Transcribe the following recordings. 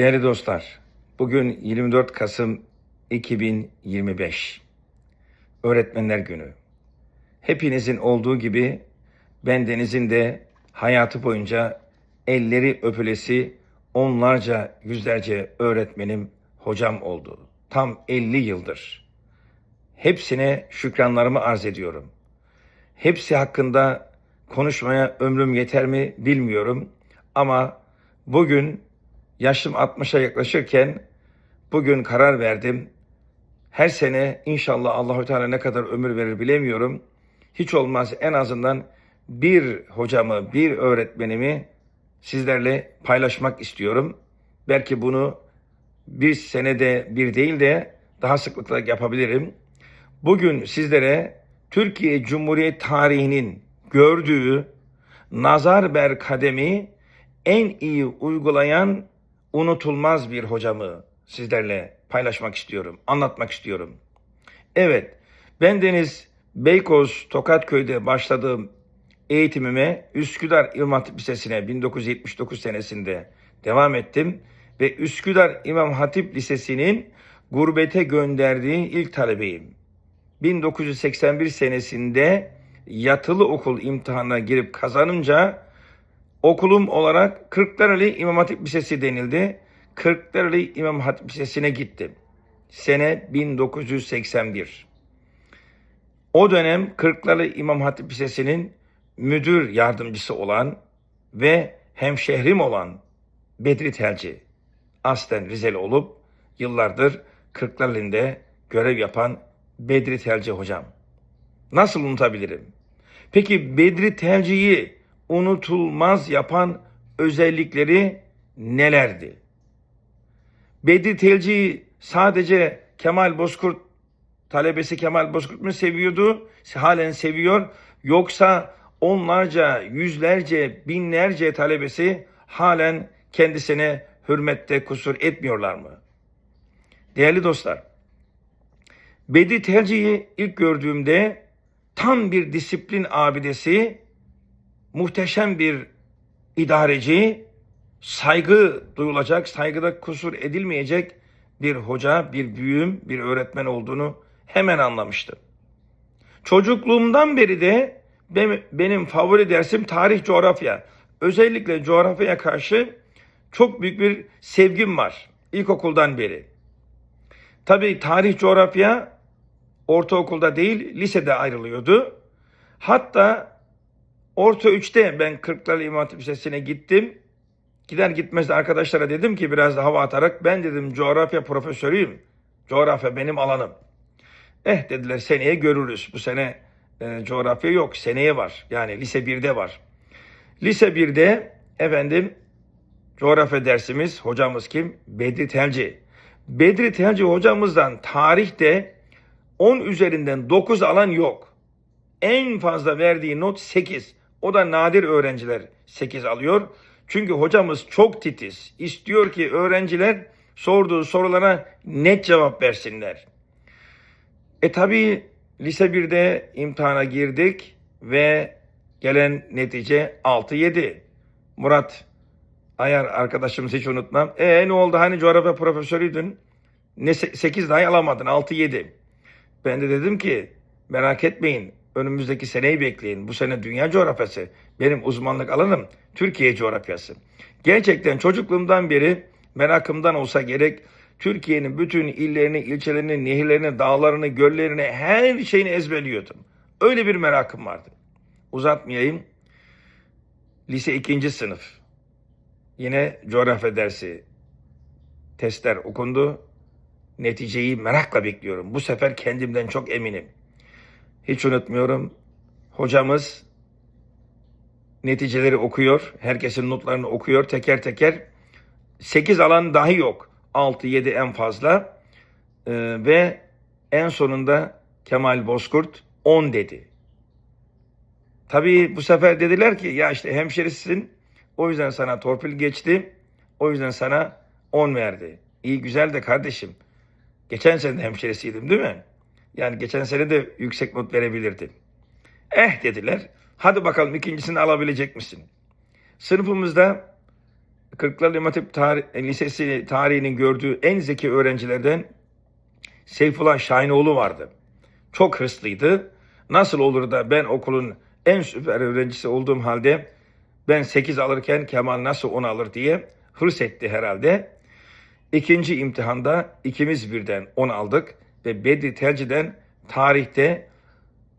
Değerli dostlar, bugün 24 Kasım 2025. Öğretmenler Günü. Hepinizin olduğu gibi bendenizin de hayatı boyunca elleri öpülesi onlarca, yüzlerce öğretmenim, hocam oldu. Tam 50 yıldır. Hepsine şükranlarımı arz ediyorum. Hepsi hakkında konuşmaya ömrüm yeter mi bilmiyorum ama bugün yaşım 60'a yaklaşırken bugün karar verdim. Her sene inşallah Allahü Teala ne kadar ömür verir bilemiyorum. Hiç olmaz en azından bir hocamı, bir öğretmenimi sizlerle paylaşmak istiyorum. Belki bunu bir senede bir değil de daha sıklıkla yapabilirim. Bugün sizlere Türkiye Cumhuriyet tarihinin gördüğü nazar kademi en iyi uygulayan unutulmaz bir hocamı sizlerle paylaşmak istiyorum, anlatmak istiyorum. Evet, ben Deniz Beykoz Tokatköy'de başladığım eğitimime Üsküdar İmam Hatip Lisesi'ne 1979 senesinde devam ettim ve Üsküdar İmam Hatip Lisesi'nin gurbete gönderdiği ilk talebeyim. 1981 senesinde yatılı okul imtihanına girip kazanınca okulum olarak Kırklareli İmam Hatip Lisesi denildi. Kırklareli İmam Hatip Lisesi'ne gittim. Sene 1981. O dönem Kırklareli İmam Hatip Lisesi'nin müdür yardımcısı olan ve hemşehrim olan Bedri Telci, aslen Rizeli olup yıllardır Kırklareli'nde görev yapan Bedri Telci hocam. Nasıl unutabilirim? Peki Bedri Telci'yi unutulmaz yapan özellikleri nelerdi? Bedri Telci'yi sadece Kemal Bozkurt talebesi Kemal Bozkurt mu seviyordu? Halen seviyor. Yoksa onlarca, yüzlerce, binlerce talebesi halen kendisine hürmette kusur etmiyorlar mı? Değerli dostlar, Bedri Telci'yi ilk gördüğümde tam bir disiplin abidesi, muhteşem bir idareci, saygı duyulacak, saygıda kusur edilmeyecek bir hoca, bir büyüğüm, bir öğretmen olduğunu hemen anlamıştım. Çocukluğumdan beri de benim favori dersim tarih coğrafya. Özellikle coğrafyaya karşı çok büyük bir sevgim var ilkokuldan beri. Tabii tarih coğrafya ortaokulda değil lisede ayrılıyordu. Hatta orta 3'te ben Kırklareli İmam Hatip Lisesi'ne gittim. Gider gitmez de arkadaşlara dedim ki biraz da hava atarak ben dedim coğrafya profesörüyüm. Coğrafya benim alanım. Eh dediler seneye görürüz. Bu sene e, coğrafya yok. Seneye var. Yani lise 1'de var. Lise 1'de efendim coğrafya dersimiz hocamız kim? Bedri Telci. Bedri Telci hocamızdan tarihte 10 üzerinden 9 alan yok. En fazla verdiği not 8. O da nadir öğrenciler 8 alıyor. Çünkü hocamız çok titiz. İstiyor ki öğrenciler sorduğu sorulara net cevap versinler. E tabi lise 1'de imtihana girdik ve gelen netice 6-7. Murat Ayar arkadaşımız hiç unutmam. E ne oldu hani coğrafya profesörüydün? Ne 8 dahi alamadın 6-7. Ben de dedim ki merak etmeyin önümüzdeki seneyi bekleyin. Bu sene dünya coğrafyası. Benim uzmanlık alanım Türkiye coğrafyası. Gerçekten çocukluğumdan beri merakımdan olsa gerek Türkiye'nin bütün illerini, ilçelerini, nehirlerini, dağlarını, göllerini her şeyini ezberliyordum. Öyle bir merakım vardı. Uzatmayayım. Lise ikinci sınıf. Yine coğrafya dersi. Testler okundu. Neticeyi merakla bekliyorum. Bu sefer kendimden çok eminim. Hiç unutmuyorum. Hocamız neticeleri okuyor. Herkesin notlarını okuyor teker teker. 8 alan dahi yok. 6-7 en fazla. Ee, ve en sonunda Kemal Bozkurt 10 dedi. Tabii bu sefer dediler ki ya işte hemşerisin o yüzden sana torpil geçti. O yüzden sana 10 verdi. İyi güzel de kardeşim. Geçen sene de hemşerisiydim değil mi? Yani geçen sene de yüksek not verebilirdim. Eh dediler. Hadi bakalım ikincisini alabilecek misin? Sınıfımızda Kırklareli İmam Hatip Tarih- Lisesi tarihinin gördüğü en zeki öğrencilerden Seyfullah Şahinoğlu vardı. Çok hırslıydı. Nasıl olur da ben okulun en süper öğrencisi olduğum halde ben 8 alırken Kemal nasıl 10 alır diye hırs etti herhalde. İkinci imtihanda ikimiz birden 10 aldık ve Bedri Tercih'den tarihte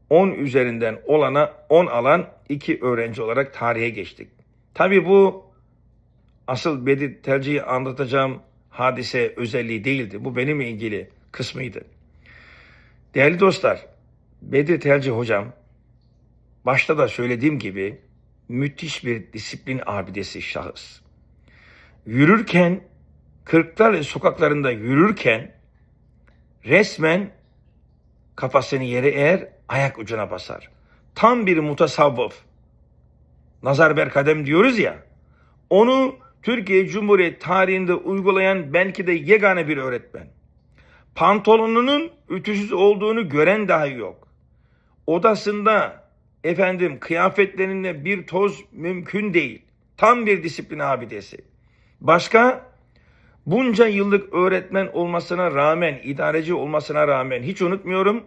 10 üzerinden olana 10 alan iki öğrenci olarak tarihe geçtik. Tabi bu asıl Bedri Tercih'i anlatacağım hadise özelliği değildi. Bu benimle ilgili kısmıydı. Değerli dostlar, Bedri Tercih hocam başta da söylediğim gibi müthiş bir disiplin abidesi şahıs. Yürürken, Kırklareli sokaklarında yürürken resmen kafasını yere eğer ayak ucuna basar. Tam bir mutasavvıf. Nazar berkadem diyoruz ya. Onu Türkiye Cumhuriyeti tarihinde uygulayan belki de yegane bir öğretmen. Pantolonunun ütüsüz olduğunu gören dahi yok. Odasında efendim kıyafetlerinde bir toz mümkün değil. Tam bir disiplin abidesi. Başka bunca yıllık öğretmen olmasına rağmen, idareci olmasına rağmen hiç unutmuyorum.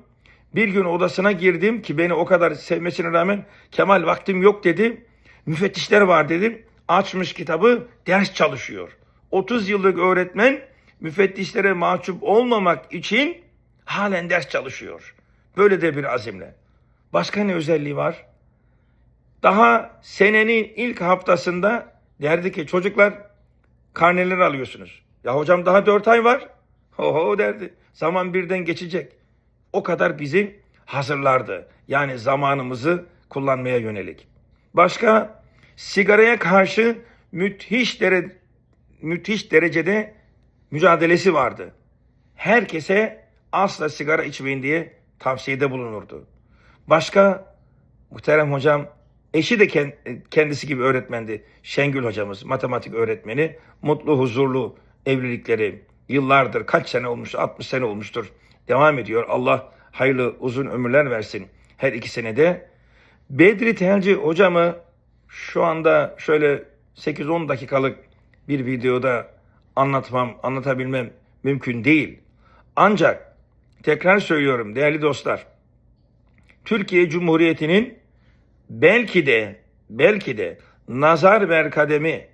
Bir gün odasına girdim ki beni o kadar sevmesine rağmen Kemal vaktim yok dedi. Müfettişler var dedim. Açmış kitabı ders çalışıyor. 30 yıllık öğretmen müfettişlere mahcup olmamak için halen ders çalışıyor. Böyle de bir azimle. Başka ne özelliği var? Daha senenin ilk haftasında derdi ki çocuklar karneleri alıyorsunuz. Ya hocam daha dört ay var. Oho derdi. Zaman birden geçecek. O kadar bizi hazırlardı. Yani zamanımızı kullanmaya yönelik. Başka sigaraya karşı müthiş dere, müthiş derecede mücadelesi vardı. Herkese asla sigara içmeyin diye tavsiyede bulunurdu. Başka muhterem hocam eşi de kendisi gibi öğretmendi. Şengül hocamız matematik öğretmeni. Mutlu huzurlu evlilikleri yıllardır kaç sene olmuş 60 sene olmuştur. Devam ediyor. Allah hayırlı uzun ömürler versin. Her iki senede. Bedri Telci hocamı şu anda şöyle 8-10 dakikalık bir videoda anlatmam, anlatabilmem mümkün değil. Ancak tekrar söylüyorum değerli dostlar. Türkiye Cumhuriyeti'nin belki de belki de nazar berkademi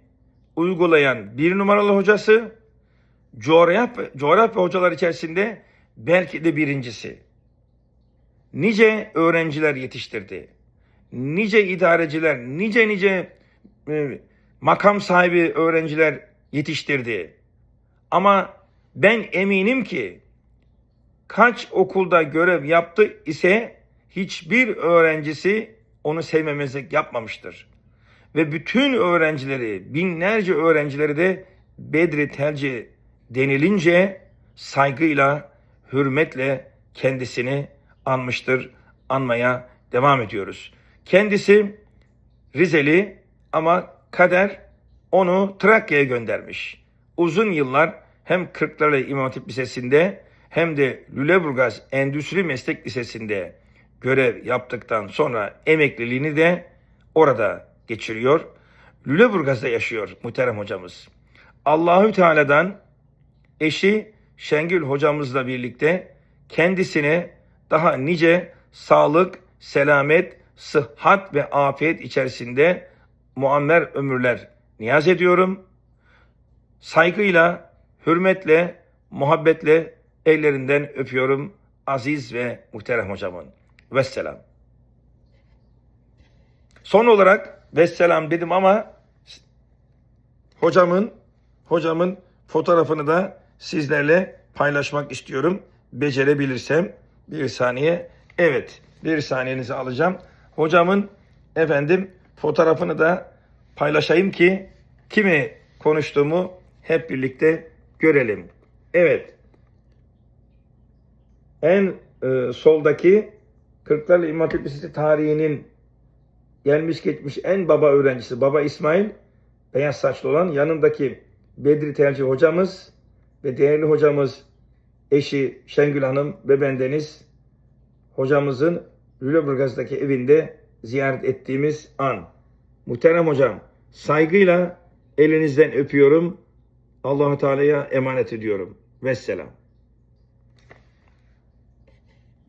uygulayan bir numaralı hocası coğrafya, coğrafya hocalar içerisinde belki de birincisi. Nice öğrenciler yetiştirdi. Nice idareciler, nice nice e, makam sahibi öğrenciler yetiştirdi. Ama ben eminim ki kaç okulda görev yaptı ise hiçbir öğrencisi onu sevmemezlik yapmamıştır. Ve bütün öğrencileri, binlerce öğrencileri de Bedri Telci denilince saygıyla, hürmetle kendisini anmıştır, anmaya devam ediyoruz. Kendisi Rizeli ama kader onu Trakya'ya göndermiş. Uzun yıllar hem Kırklareli İmam Hatip Lisesi'nde hem de Lüleburgaz Endüstri Meslek Lisesi'nde görev yaptıktan sonra emekliliğini de orada geçiriyor. Lüleburgaz'da yaşıyor muhterem hocamız. Allahü Teala'dan eşi Şengül hocamızla birlikte kendisine daha nice sağlık, selamet, sıhhat ve afiyet içerisinde muammer ömürler niyaz ediyorum. Saygıyla, hürmetle, muhabbetle ellerinden öpüyorum aziz ve muhterem hocamın. Vesselam. Son olarak vesselam dedim ama hocamın hocamın fotoğrafını da sizlerle paylaşmak istiyorum. Becerebilirsem bir saniye. Evet bir saniyenizi alacağım. Hocamın efendim fotoğrafını da paylaşayım ki kimi konuştuğumu hep birlikte görelim. Evet. En e, soldaki Kırklareli İmam Hatip tarihinin gelmiş geçmiş en baba öğrencisi Baba İsmail beyaz saçlı olan yanındaki Bedri Telci hocamız ve değerli hocamız eşi Şengül Hanım ve bendeniz hocamızın Lüleburgaz'daki evinde ziyaret ettiğimiz an. Muhterem hocam saygıyla Elinizden öpüyorum. Allahu Teala'ya emanet ediyorum. Vesselam.